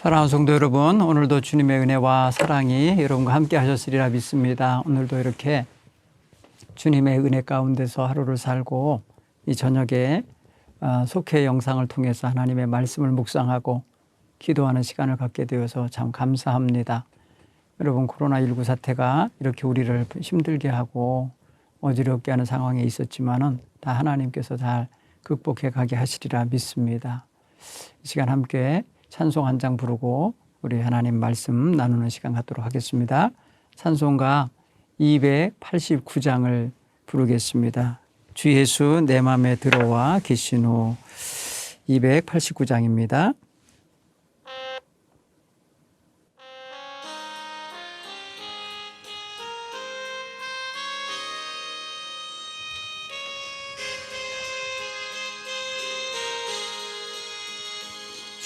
사랑하는 성도 여러분, 오늘도 주님의 은혜와 사랑이 여러분과 함께 하셨으리라 믿습니다. 오늘도 이렇게 주님의 은혜 가운데서 하루를 살고 이 저녁에 어, 속회 영상을 통해서 하나님의 말씀을 묵상하고 기도하는 시간을 갖게 되어서 참 감사합니다. 여러분 코로나19 사태가 이렇게 우리를 힘들게 하고 어지럽게 하는 상황에 있었지만은 다 하나님께서 잘 극복해 가게 하시리라 믿습니다. 이 시간 함께 찬송 한 장 부르고 우리 하나님 말씀 나누는 시간 갖도록 하겠습니다. 찬송가 289장을 부르겠습니다. 주 예수 내 맘에 들어와 계신 후 289장입니다.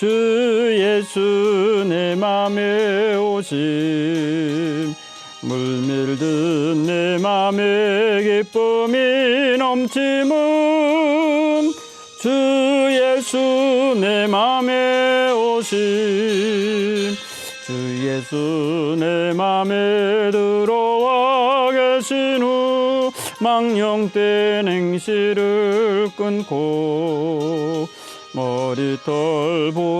주 예수 내 맘에 오신 물밀듯 내 맘에 기쁨이 넘치면 주 예수 내 맘에 오신 주 예수 내 맘에 들어와 계신 후 망령된 행실을 끊고 머리털보다도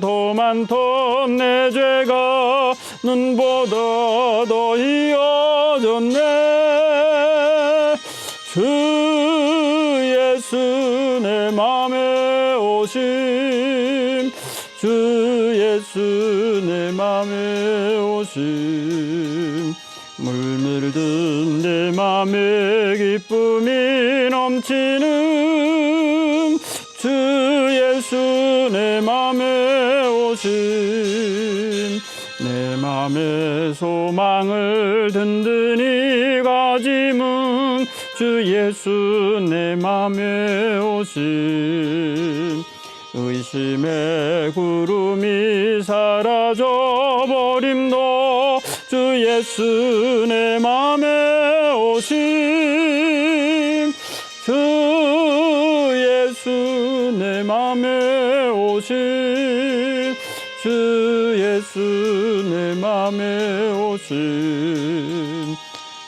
더 많던 내 죄가 눈보다 더 이어졌네. 주 예수 내 맘에 오심 주 예수 내 맘에 오심 물밀듯 내 맘에 기쁨이 넘치는 주 예수 내 맘에 오신 내 맘의 소망을 든든히 가짐은 주 예수 내 맘에 오신 의심의 구름이 사라져 버림도 주 예수 내 맘에 오신 맘에 오신 주 예수 내 맘에 오신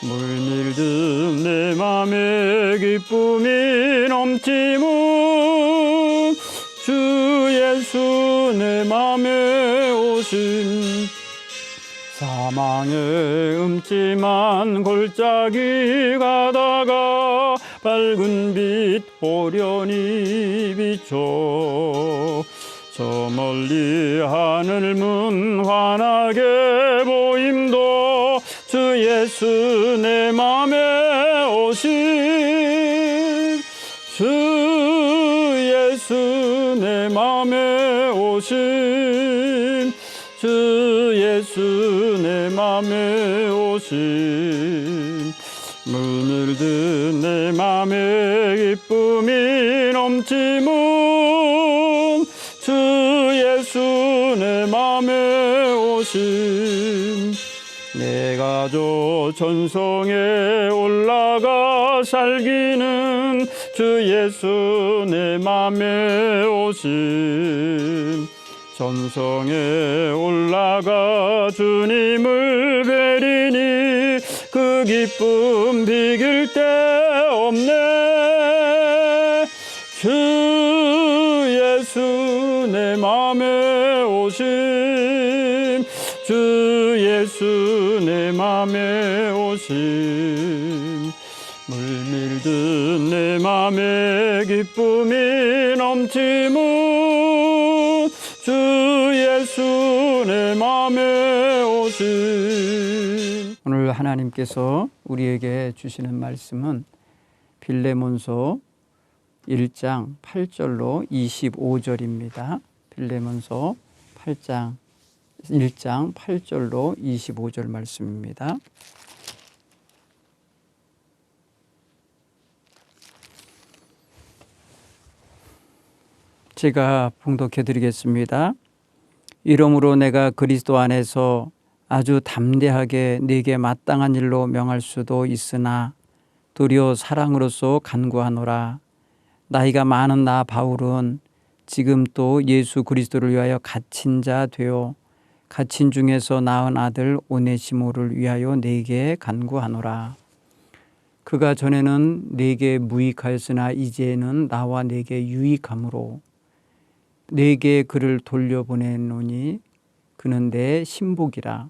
물밀듯 내 맘에 기쁨이 넘치면 주 예수 내 맘에 오신 사망의 음침한 골짜기 가다가 밝은 빛 호련히 비춰. 저 멀리 하늘 문 환하게 보임도 주 예수 내 맘에 오신 주 예수 내 맘에 오신 주 예수 내 맘에 오신 물밀듯 내 맘에 기쁨이 넘치면 주 예수 내 맘에 오신 내가 저 전성에 올라가 살기는 주 예수 내 맘에 오신 전성에 올라가 주님을 뵈리니 그 기쁨 비길 데 없네. 주 예수 내 맘에 오심. 주 예수 내 맘에 오심. 물밀듯 내 맘에 기쁨이 넘치면 주 예수 내 맘에 오신 오늘 하나님께서 우리에게 주시는 말씀은 빌레몬서 1장 8절로 25절입니다. 빌레몬서 8장 1장 8절로 25절 말씀입니다. 제가 봉독해 드리겠습니다. 이러므로 내가 그리스도 안에서 아주 담대하게 네게 마땅한 일로 명할 수도 있으나 도리어 사랑으로서 간구하노라. 나이가 많은 나 바울은 지금 또 예수 그리스도를 위하여 갇힌 자 되어 갇힌 중에서 낳은 아들 오네시모를 위하여 네게 간구하노라. 그가 전에는 네게 무익하였으나 이제는 나와 네게 유익함으로 네게 그를 돌려보내노니 그는 내 신복이라.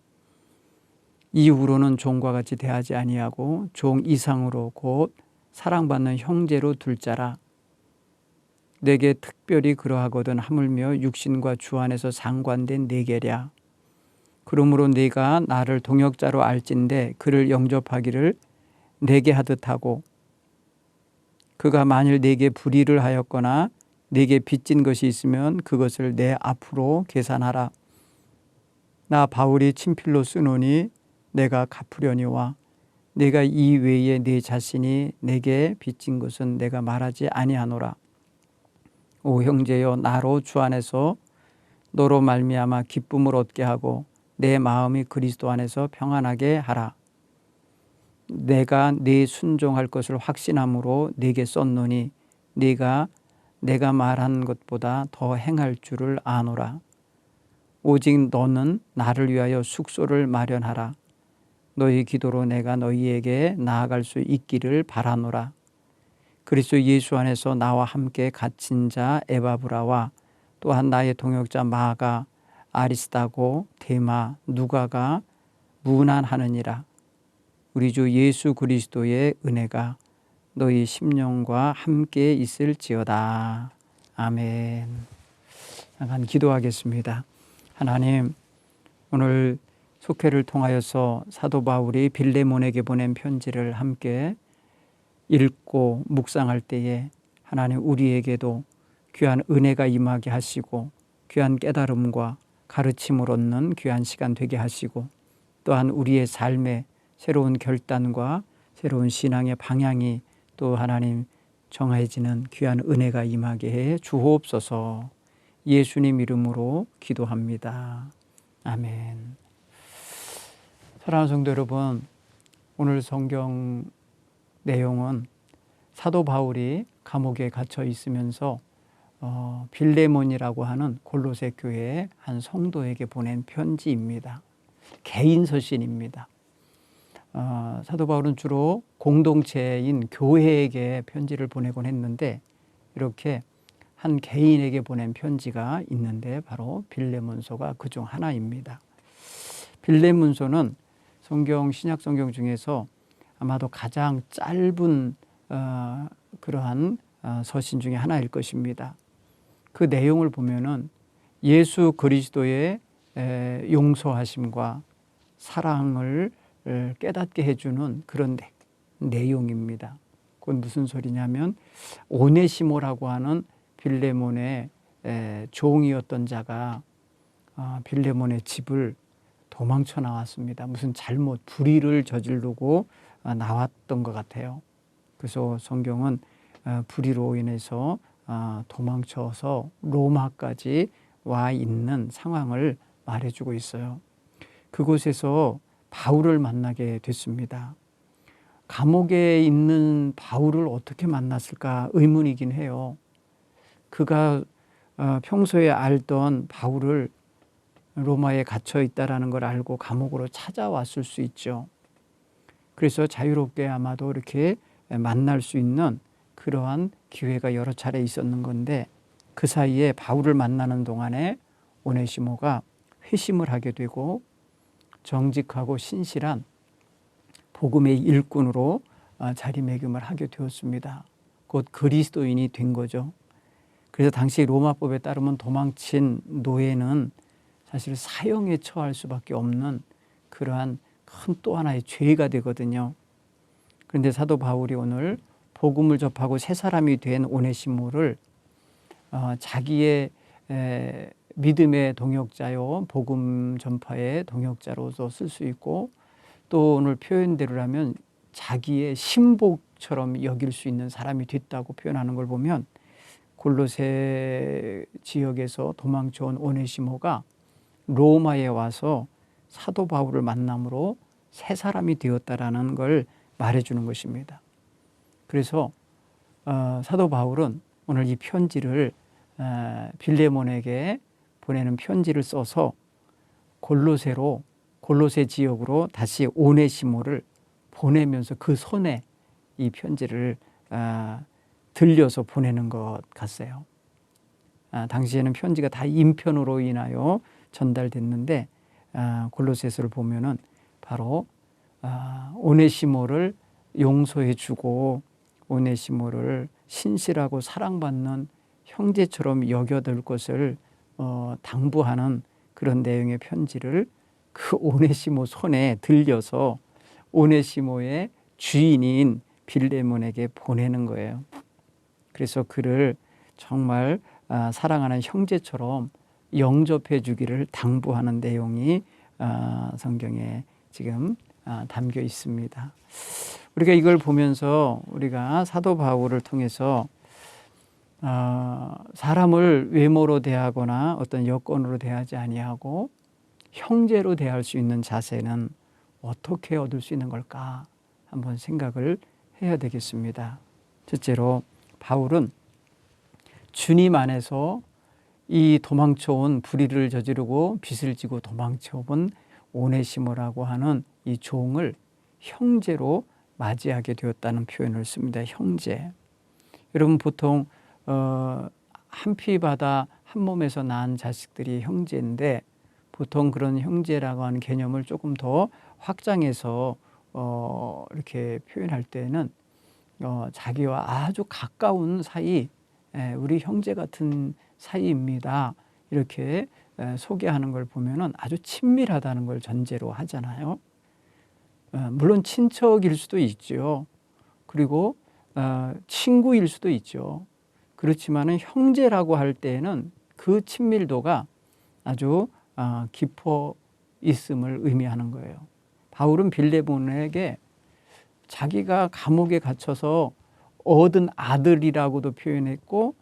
이후로는 종과 같이 대하지 아니하고 종 이상으로 곧 사랑받는 형제로 둘 자라. 내게 특별히 그러하거든 하물며 육신과 주 안에서 상관된 내게랴. 그러므로 네가 나를 동역자로 알진대 그를 영접하기를 내게 하듯 하고 그가 만일 내게 불의를 하였거나 내게 빚진 것이 있으면 그것을 내 앞으로 계산하라. 나 바울이 친필로 쓰노니 내가 갚으려니와 내가 이 외에 내 자신이 내게 빚진 것은 내가 말하지 아니하노라. 오 형제여 나로 주 안에서 너로 말미암아 기쁨을 얻게 하고 내 마음이 그리스도 안에서 평안하게 하라. 내가 네 순종할 것을 확신함으로 네게 썼노니 네가 내가 말한 것보다 더 행할 줄을 아노라. 오직 너는 나를 위하여 숙소를 마련하라. 너희 기도로 내가 너희에게 나아갈 수 있기를 바라노라. 그리스도 예수 안에서 나와 함께 갇힌 자 에바브라와 또한 나의 동역자 마가 아리스다고 데마 누가가 무난하느니라. 우리 주 예수 그리스도의 은혜가 너희 심령과 함께 있을지어다. 아멘. 잠깐 기도하겠습니다. 하나님, 오늘 속회를 통하여서 사도 바울이 빌레몬에게 보낸 편지를 함께 읽고 묵상할 때에 하나님 우리에게도 귀한 은혜가 임하게 하시고 귀한 깨달음과 가르침을 얻는 귀한 시간 되게 하시고 또한 우리의 삶에 새로운 결단과 새로운 신앙의 방향이 또 하나님 정해지는 귀한 은혜가 임하게 해 주옵소서 예수님 이름으로 기도합니다. 아멘. 사랑하는 성도 여러분, 오늘 성경 내용은 사도 바울이 감옥에 갇혀 있으면서 어, 빌레몬이라고 하는 골로새 교회의 한 성도에게 보낸 편지입니다. 개인 서신입니다. 어, 사도 바울은 주로 공동체인 교회에게 편지를 보내곤 했는데 이렇게 한 개인에게 보낸 편지가 있는데 바로 빌레몬서가 그 중 하나입니다. 빌레몬서는 성경 신약 성경 중에서 아마도 가장 짧은 어, 그러한 어, 서신 중에 하나일 것입니다. 그 내용을 보면은 예수 그리스도의 에, 용서하심과 사랑을 깨닫게 해주는 그런 내, 내용입니다. 그건 무슨 소리냐면 오네시모라고 하는 빌레몬의 에, 종이었던 자가 어, 빌레몬의 집을 도망쳐 나왔습니다. 무슨 잘못, 불의를 저지르고 어, 나왔던 것 같아요. 그래서 성경은 어, 불의로 인해서 어, 도망쳐서 로마까지 와 있는 상황을 말해주고 있어요. 그곳에서 바울을 만나게 됐습니다. 감옥에 있는 바울을 어떻게 만났을까 의문이긴 해요. 그가 평소에 알던 바울을 로마에 갇혀 있다라는 걸 알고 감옥으로 찾아왔을 수 있죠. 그래서 자유롭게 아마도 이렇게 만날 수 있는 그러한 기회가 여러 차례 있었는 건데 그 사이에 바울을 만나는 동안에 오네시모가 회심을 하게 되고 정직하고 신실한 복음의 일꾼으로 아, 자리매김을 하게 되었습니다. 곧 그리스도인이 된 거죠. 그래서 당시 로마법에 따르면 도망친 노예는 사실 사형에 처할 수밖에 없는 그러한 큰 또 하나의 죄가 되거든요. 그런데 사도 바울이 오늘 복음을 접하고 새 사람이 된 오네시모를 어, 자기의 에, 믿음의 동역자요 복음 전파의 동역자로서 쓸 수 있고 또 오늘 표현대로라면 자기의 신복처럼 여길 수 있는 사람이 됐다고 표현하는 걸 보면 골로새 지역에서 도망쳐온 오네시모가 로마에 와서 사도 바울을 만남으로 새 사람이 되었다라는 걸 말해주는 것입니다. 그래서 어, 사도 바울은 오늘 이 편지를 어, 빌레몬에게 보내는 편지를 써서 골로새로 골로새 지역으로 다시 오네시모를 보내면서 그 손에 이 편지를 아, 들려서 보내는 것 같아요. 아, 당시에는 편지가 다 인편으로 인하여 전달됐는데 아, 골로새서를 보면은 바로 아, 오네시모를 용서해주고 오네시모를 신실하고 사랑받는 형제처럼 여겨둘 것을 어, 당부하는 그런 내용의 편지를 그 오네시모 손에 들려서 오네시모의 주인인 빌레몬에게 보내는 거예요. 그래서 그를 정말 아, 사랑하는 형제처럼 영접해 주기를 당부하는 내용이 아, 성경에 지금 아, 담겨 있습니다. 우리가 이걸 보면서 우리가 사도 바울을 통해서 사람을 외모로 대하거나 어떤 여건으로 대하지 아니하고 형제로 대할 수 있는 자세는 어떻게 얻을 수 있는 걸까 한번 생각을 해야 되겠습니다. 첫째로 바울은 주님 안에서 이 도망쳐온 불의를 저지르고 빚을 지고 도망쳐온 오네시모라고 하는 이 종을 형제로 맞이하게 되었다는 표현을 씁니다. 형제. 여러분 보통 어, 한피 바다 한 몸에서 낳은 자식들이 형제인데 보통 그런 형제라고 하는 개념을 조금 더 확장해서 어, 이렇게 표현할 때는 어, 자기와 아주 가까운 사이, 에, 우리 형제 같은 사이입니다. 이렇게 에, 소개하는 걸 보면은 아주 친밀하다는 걸 전제로 하잖아요. 어, 물론 친척일 수도 있죠. 그리고 어, 친구일 수도 있죠. 그렇지만은 형제라고 할 때는 그 친밀도가 아주 어, 깊어 있음을 의미하는 거예요. 바울은 빌레몬에게 자기가 감옥에 갇혀서 얻은 아들이라고도 표현했고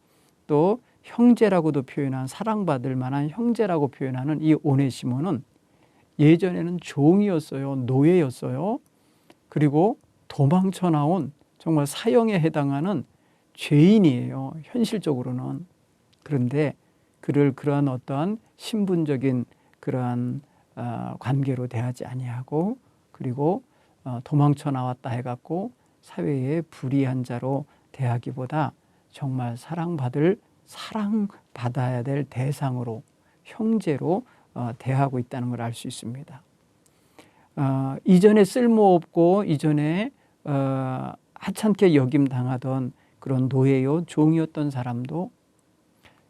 또 형제라고도 표현한 사랑받을 만한 형제라고 표현하는 이 오네시모는 예전에는 종이었어요. 노예였어요. 그리고 도망쳐 나온 정말 사형에 해당하는 죄인이에요. 현실적으로는. 그런데 그를 그러한 어떠한 신분적인 그러한 어, 관계로 대하지 아니하고 그리고 어, 도망쳐 나왔다 해갖고 사회에 불이한 자로 대하기보다 정말 사랑받을 사랑받아야 될 대상으로 형제로 어, 대하고 있다는 걸 알 수 있습니다. 어, 이전에 쓸모없고 이전에 어, 하찮게 여김 당하던 그런 노예요 종이었던 사람도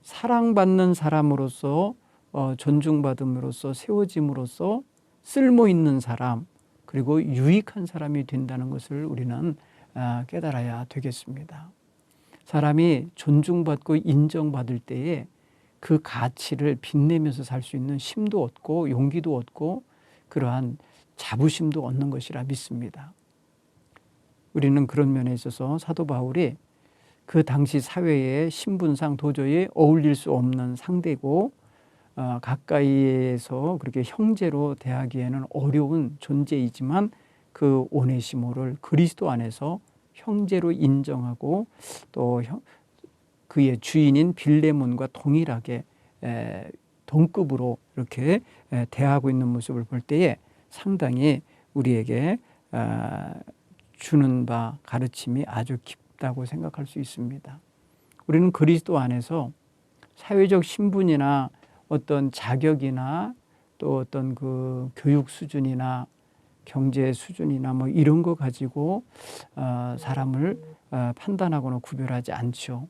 사랑받는 사람으로서 어, 존중받음으로써 세워짐으로써 쓸모 있는 사람 그리고 유익한 사람이 된다는 것을 우리는 아, 깨달아야 되겠습니다. 사람이 존중받고 인정받을 때에 그 가치를 빛내면서 살 수 있는 힘도 얻고 용기도 얻고 그러한 자부심도 얻는 것이라 믿습니다. 우리는 그런 면에 있어서 사도 바울이 그 당시 사회의 신분상 도저히 어울릴 수 없는 상대고 어, 가까이에서 그렇게 형제로 대하기에는 어려운 존재이지만 그 오네시모를 그리스도 안에서 형제로 인정하고 또 그의 주인인 빌레몬과 동일하게 동급으로 이렇게 대하고 있는 모습을 볼 때에 상당히 우리에게 아, 주는 바 가르침이 아주 깊다고 생각할 수 있습니다. 우리는 그리스도 안에서 사회적 신분이나 어떤 자격이나 또 어떤 그 교육 수준이나 경제 수준이나 뭐 이런 거 가지고 어, 사람을 어, 판단하거나 구별하지 않죠.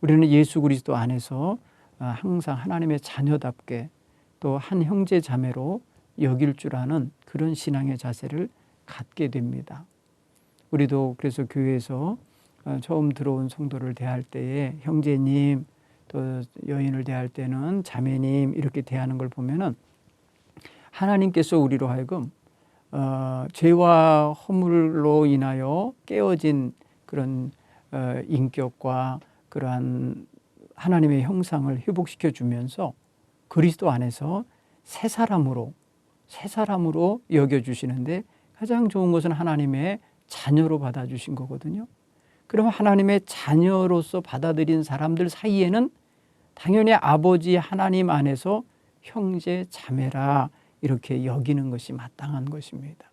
우리는 예수 그리스도 안에서 어, 항상 하나님의 자녀답게 또 한 형제 자매로 여길 줄 아는 그런 신앙의 자세를 갖게 됩니다. 우리도 그래서 교회에서 어, 처음 들어온 성도를 대할 때에 형제님 또 여인을 대할 때는 자매님 이렇게 대하는 걸 보면은 하나님께서 우리로 하여금 어, 죄와 허물로 인하여 깨어진 그런 어, 인격과 그러한 하나님의 형상을 회복시켜 주면서 그리스도 안에서 새 사람으로 새 사람으로 여겨 주시는데 가장 좋은 것은 하나님의 자녀로 받아 주신 거거든요. 그럼 하나님의 자녀로서 받아들인 사람들 사이에는 당연히 아버지 하나님 안에서 형제 자매라 이렇게 여기는 것이 마땅한 것입니다.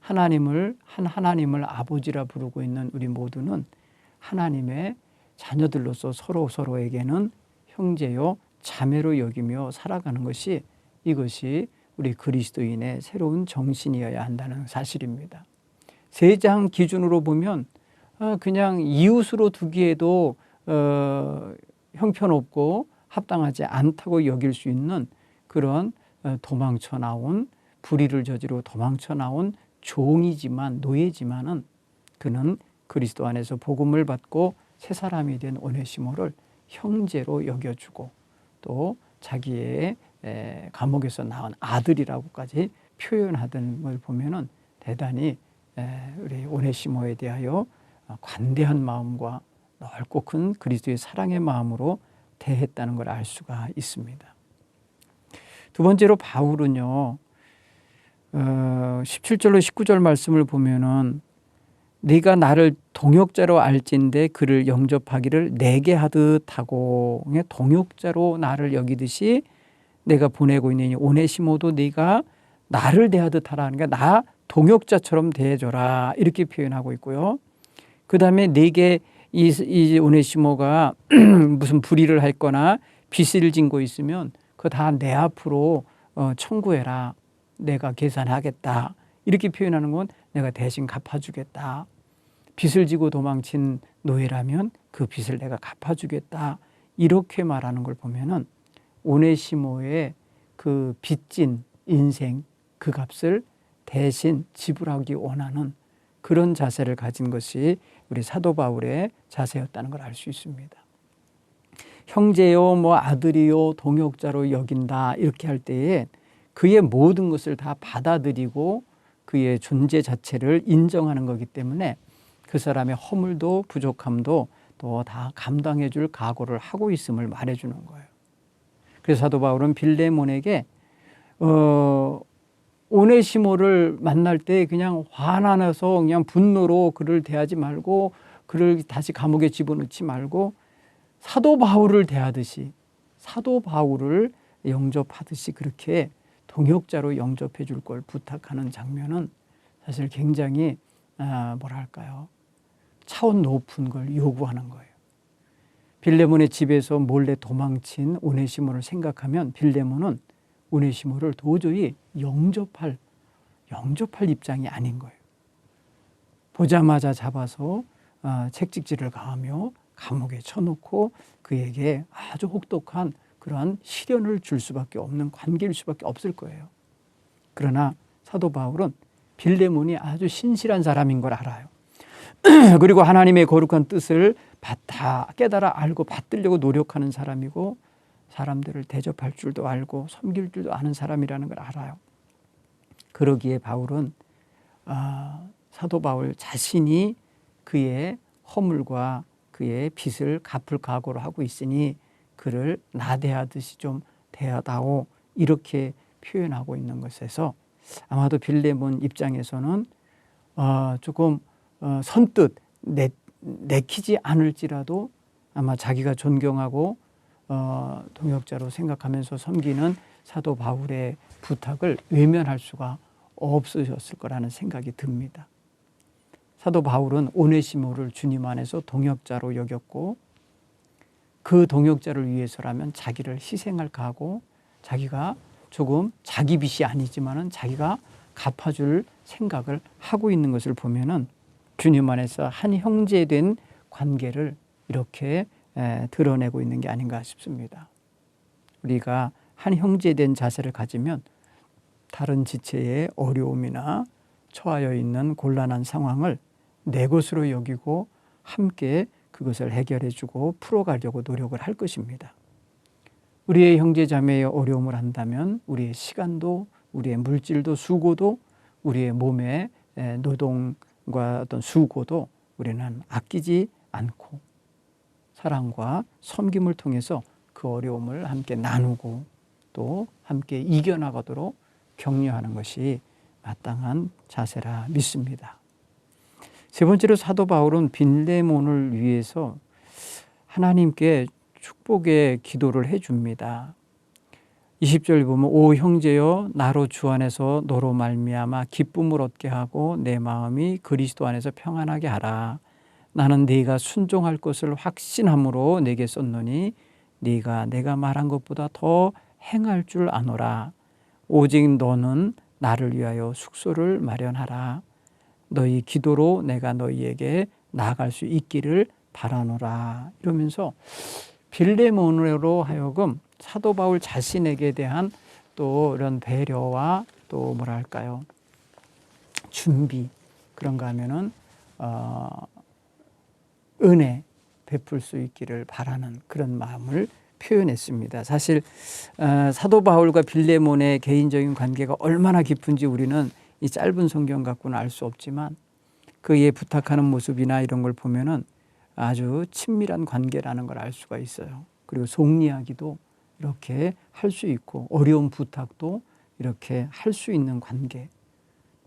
하나님을 한 하나님을 아버지라 부르고 있는 우리 모두는 하나님의 자녀들로서 서로 서로에게는 형제요 자매로 여기며 살아가는 것이 이것이 우리 그리스도인의 새로운 정신이어야 한다는 사실입니다. 세 장 기준으로 보면 어, 그냥 이웃으로 두기에도 어, 형편없고 합당하지 않다고 여길 수 있는 그런 어, 도망쳐 나온 불의를 저지르고 도망쳐 나온 종이지만 노예지만은 그는 그리스도 안에서 복음을 받고 새 사람이 된 오네시모를 형제로 여겨주고 또 자기의 에, 감옥에서 나온 아들이라고까지 표현하던 걸 보면은 대단히 에, 우리 오네시모에 대하여 관대한 마음과 넓고 큰 그리스도의 사랑의 마음으로 대했다는 걸 알 수가 있습니다. 두 번째로 바울은요, 어, 17절로 19절 말씀을 보면은 네가 나를 동역자로 알진데 그를 영접하기를 내게 하듯 하고 동역자로 나를 여기듯이 내가 보내고 이 오네시모도 네가 나를 대하듯 하라는 게나 동역자처럼 대해줘라 이렇게 표현하고 있고요. 그 다음에 내게 이, 이 오네시모가 무슨 불의를 했거나 빚을 진거 있으면 그거 다 내 앞으로 어, 청구해라. 내가 계산하겠다. 이렇게 표현하는 건 내가 대신 갚아주겠다. 빚을 지고 도망친 노예라면 그 빚을 내가 갚아주겠다. 이렇게 말하는 걸 보면은 오네시모의 그 빚진 인생 그 값을 대신 지불하기 원하는 그런 자세를 가진 것이 우리 사도 바울의 자세였다는 걸 알 수 있습니다. 형제요, 뭐 아들이요, 동역자로 여긴다 이렇게 할 때에 그의 모든 것을 다 받아들이고 그의 존재 자체를 인정하는 거기 때문에 그 사람의 허물도 부족함도 또 다 감당해 줄 각오를 하고 있음을 말해 주는 거예요. 그래서 사도 바울은 빌레몬에게 어 오네시모를 만날 때 그냥 화나서 그냥 분노로 그를 대하지 말고 그를 다시 감옥에 집어넣지 말고 사도 바울을 대하듯이 사도 바울을 영접하듯이 그렇게 동역자로 영접해 줄 걸 부탁하는 장면은 사실 굉장히 아, 뭐랄까요 차원 높은 걸 요구하는 거예요. 빌레몬의 집에서 몰래 도망친 오네시모를 생각하면 빌레몬은 오네시모를 도저히 영접할 영접할 입장이 아닌 거예요. 보자마자 잡아서 아, 책찍질을 가하며 감옥에 쳐놓고 그에게 아주 혹독한 그러한 시련을 줄 수밖에 없는 관계일 수밖에 없을 거예요. 그러나 사도 바울은 빌레몬이 아주 신실한 사람인 걸 알아요. 그리고 하나님의 거룩한 뜻을 다 깨달아 알고 받들려고 노력하는 사람이고 사람들을 대접할 줄도 알고 섬길 줄도 아는 사람이라는 걸 알아요. 그러기에 바울은 아, 사도 바울 자신이 그의 허물과 그의 빚을 갚을 각오를 하고 있으니 그를 나대하듯이 좀 대하다오 이렇게 표현하고 있는 것에서 아마도 빌레몬 입장에서는 어, 조금 어, 선뜻 내, 내키지 않을지라도 아마 자기가 존경하고 어, 동역자로 생각하면서 섬기는 사도 바울의 부탁을 외면할 수가 없으셨을 거라는 생각이 듭니다. 사도 바울은 오네시모를 주님 안에서 동역자로 여겼고 그 동역자를 위해서라면 자기를 희생할 각오, 자기가 조금 자기 빚이 아니지만은 자기가 갚아줄 생각을 하고 있는 것을 보면은 주님 안에서 한 형제된 관계를 이렇게 에, 드러내고 있는 게 아닌가 싶습니다. 우리가 한 형제된 자세를 가지면 다른 지체의 어려움이나 처하여 있는 곤란한 상황을 내 것으로 여기고 함께 그것을 해결해 주고 풀어가려고 노력을 할 것입니다. 우리의 형제 자매의 어려움을 한다면 우리의 시간도 우리의 물질도 수고도 우리의 몸의 에, 노동과 어떤 수고도 우리는 아끼지 않고 사랑과 섬김을 통해서 그 어려움을 함께 나누고 또 함께 이겨나가도록 격려하는 것이 마땅한 자세라 믿습니다. 세 번째로 사도 바울은 빌레몬을 위해서 하나님께 축복의 기도를 해 줍니다. 20절 보면 오 형제여 나로 주 안에서 너로 말미암아 기쁨을 얻게 하고 내 마음이 그리스도 안에서 평안하게 하라. 나는 네가 순종할 것을 확신함으로 내게 썼노니 네가 내가 말한 것보다 더 행할 줄 아노라. 오직 너는 나를 위하여 숙소를 마련하라. 너희 기도로 내가 너희에게 나아갈 수 있기를 바라노라. 이러면서 빌레몬으로 하여금 사도 바울 자신에게 대한 또 이런 배려와 또 뭐랄까요 준비 그런가 하면은 어, 은혜 베풀 수 있기를 바라는 그런 마음을 표현했습니다. 사실 어, 사도 바울과 빌레몬의 개인적인 관계가 얼마나 깊은지 우리는 이 짧은 성경 갖고는 알 수 없지만 그에 부탁하는 모습이나 이런 걸 보면은 아주 친밀한 관계라는 걸 알 수가 있어요. 그리고 속리하기도 이렇게 할 수 있고 어려운 부탁도 이렇게 할 수 있는 관계.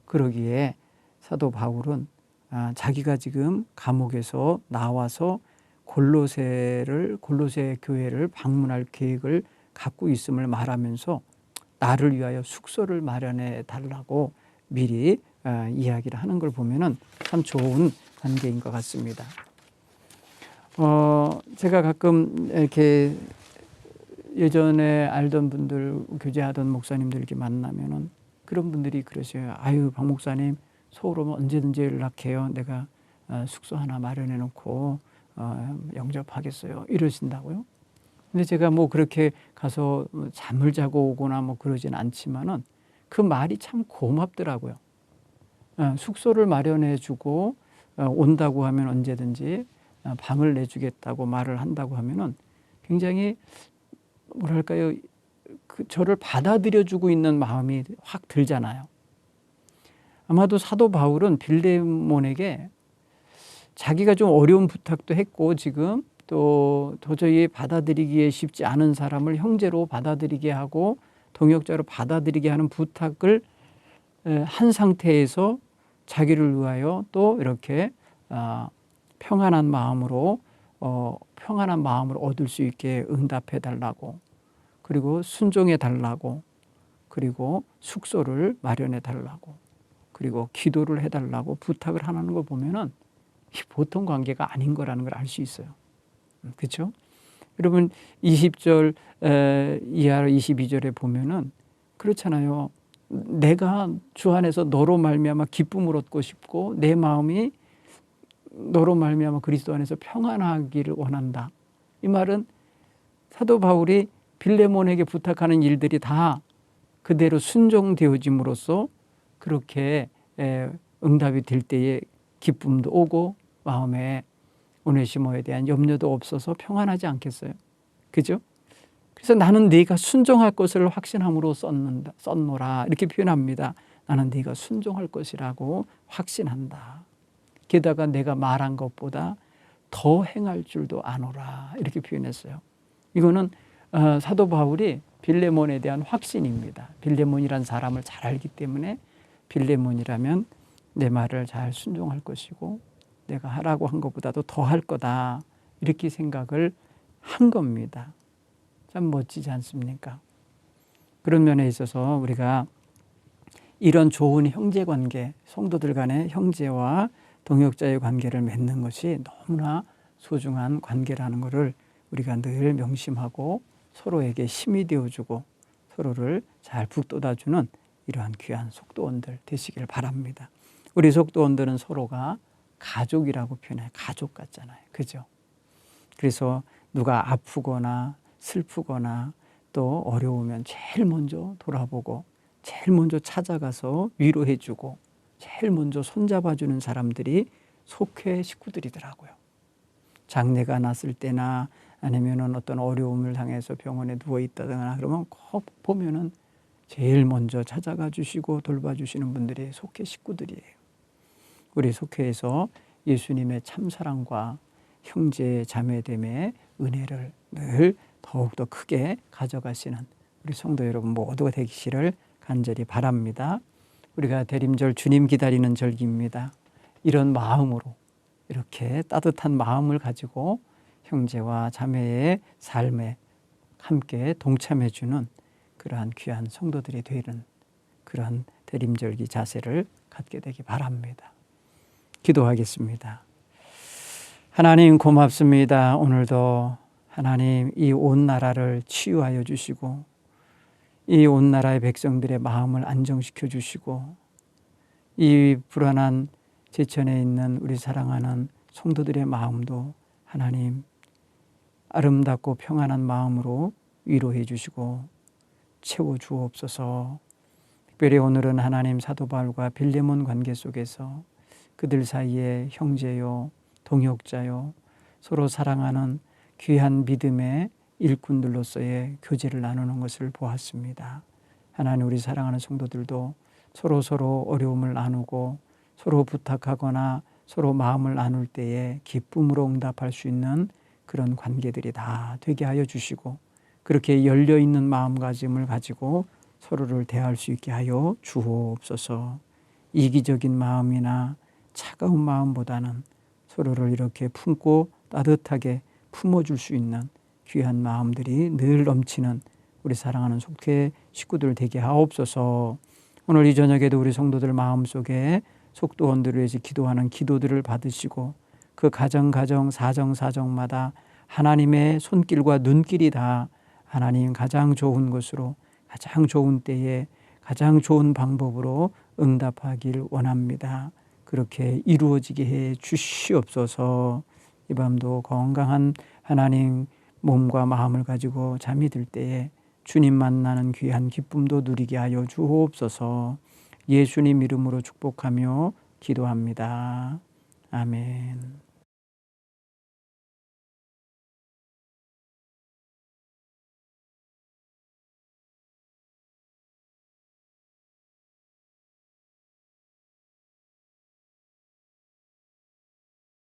그러기에 사도 바울은 아, 자기가 지금 감옥에서 나와서 골로새를 골로새 교회를 방문할 계획을 갖고 있음을 말하면서 나를 위하여 숙소를 마련해 달라고 미리 아, 이야기를 하는 걸 보면은 참 좋은 관계인 것 같습니다. 어, 제가 가끔 이렇게 예전에 알던 분들 교제하던 목사님들 이렇게 만나면은 그런 분들이 그러세요. 아유 박 목사님 서울 오면 언제든지 연락해요. 내가 어, 숙소 하나 마련해 놓고 어, 영접하겠어요. 이러신다고요. 근데 제가 뭐 그렇게 가서 잠을 자고 오거나 뭐 그러진 않지만은 그 말이 참 고맙더라고요. 어, 숙소를 마련해 주고 온다고 하면 언제든지 방을 내주겠다고 말을 한다고 하면은 굉장히 뭐랄까요 그 저를 받아들여주고 있는 마음이 확 들잖아요. 아마도 사도 바울은 빌레몬에게 자기가 좀 어려운 부탁도 했고 지금 또 도저히 받아들이기에 쉽지 않은 사람을 형제로 받아들이게 하고 동역자로 받아들이게 하는 부탁을 한 상태에서 자기를 위하여 또 이렇게 아, 평안한 마음으로 어, 평안한 마음을 얻을 수 있게 응답해 달라고 그리고 순종해 달라고 그리고 숙소를 마련해 달라고 그리고 기도를 해 달라고 부탁을 하는 걸 보면은 보통 관계가 아닌 거라는 걸 알 수 있어요. 그렇죠? 여러분 20절 이하로 22절에 보면은 그렇잖아요. 내가 주 안에서 너로 말미암아 기쁨을 얻고 싶고 내 마음이 너로 말미암아 그리스도 안에서 평안하기를 원한다. 이 말은 사도 바울이 빌레몬에게 부탁하는 일들이 다 그대로 순종되어짐으로써 그렇게 응답이 될 때에 기쁨도 오고 마음에 오네시모에 대한 염려도 없어서 평안하지 않겠어요? 그죠? 그래서 나는 네가 순종할 것을 확신함으로 썼는다, 썼노라 이렇게 표현합니다. 나는 네가 순종할 것이라고 확신한다. 게다가 내가 말한 것보다 더 행할 줄도 아노라 이렇게 표현했어요. 이거는 어, 사도 바울이 빌레몬에 대한 확신입니다. 빌레몬이란 사람을 잘 알기 때문에 빌레몬이라면 내 말을 잘 순종할 것이고 내가 하라고 한 것보다도 더 할 거다 이렇게 생각을 한 겁니다. 참 멋지지 않습니까? 그런 면에 있어서 우리가 이런 좋은 형제 관계, 성도들 간의 형제와 동역자의 관계를 맺는 것이 너무나 소중한 관계라는 것을 우리가 늘 명심하고 서로에게 힘이 되어주고 서로를 잘 북돋아주는 이러한 귀한 속도원들 되시길 바랍니다. 우리 속도원들은 서로가 가족이라고 표현해요. 가족 같잖아요. 그죠? 그래서 누가 아프거나 슬프거나 또 어려우면 제일 먼저 돌아보고 제일 먼저 찾아가서 위로해주고 제일 먼저 손잡아주는 사람들이 속회 식구들이더라고요. 장례가 났을 때나 아니면은 어떤 어려움을 당해서 병원에 누워 있다거나 그러면 꼭 보면은 제일 먼저 찾아가 주시고 돌봐주시는 분들이 속회 식구들이에요. 우리 속회에서 예수님의 참 사랑과 형제 자매됨의 은혜를 늘 더욱더 크게 가져가시는 우리 성도 여러분 모두가 되기를 간절히 바랍니다. 우리가 대림절 주님 기다리는 절기입니다. 이런 마음으로 이렇게 따뜻한 마음을 가지고 형제와 자매의 삶에 함께 동참해 주는 그러한 귀한 성도들이 되는 그러한 대림절기 자세를 갖게 되기 바랍니다. 기도하겠습니다. 하나님 고맙습니다. 오늘도 하나님 이 온 나라를 치유하여 주시고 이 온 나라의 백성들의 마음을 안정시켜 주시고 이 불안한 제천에 있는 우리 사랑하는 성도들의 마음도 하나님 아름답고 평안한 마음으로 위로해 주시고 채워 주옵소서. 특별히 오늘은 하나님 사도 바울과 빌레몬 관계 속에서 그들 사이에 형제요 동역자요 서로 사랑하는 귀한 믿음의 일꾼들로서의 교제를 나누는 것을 보았습니다. 하나님 우리 사랑하는 성도들도 서로 서로 어려움을 나누고 서로 부탁하거나 서로 마음을 나눌 때에 기쁨으로 응답할 수 있는 그런 관계들이 다 되게 하여 주시고 그렇게 열려 있는 마음가짐을 가지고 서로를 대할 수 있게 하여 주옵소서. 이기적인 마음이나 차가운 마음보다는 서로를 이렇게 품고 따뜻하게 품어줄 수 있는 귀한 마음들이 늘 넘치는 우리 사랑하는 속회 식구들 되게 하옵소서. 오늘 이 저녁에도 우리 성도들 마음 속에 속도원들을 위해서 기도하는 기도들을 받으시고 그 가정 가정 사정 사정마다 하나님의 손길과 눈길이 다 하나님 가장 좋은 것으로 가장 좋은 때에 가장 좋은 방법으로 응답하길 원합니다. 그렇게 이루어지게 해 주시옵소서. 이 밤도 건강한 하나님 몸과 마음을 가지고 잠이 들 때에 주님 만나는 귀한 기쁨도 누리게 하여 주옵소서. 예수님 이름으로 축복하며 기도합니다. 아멘.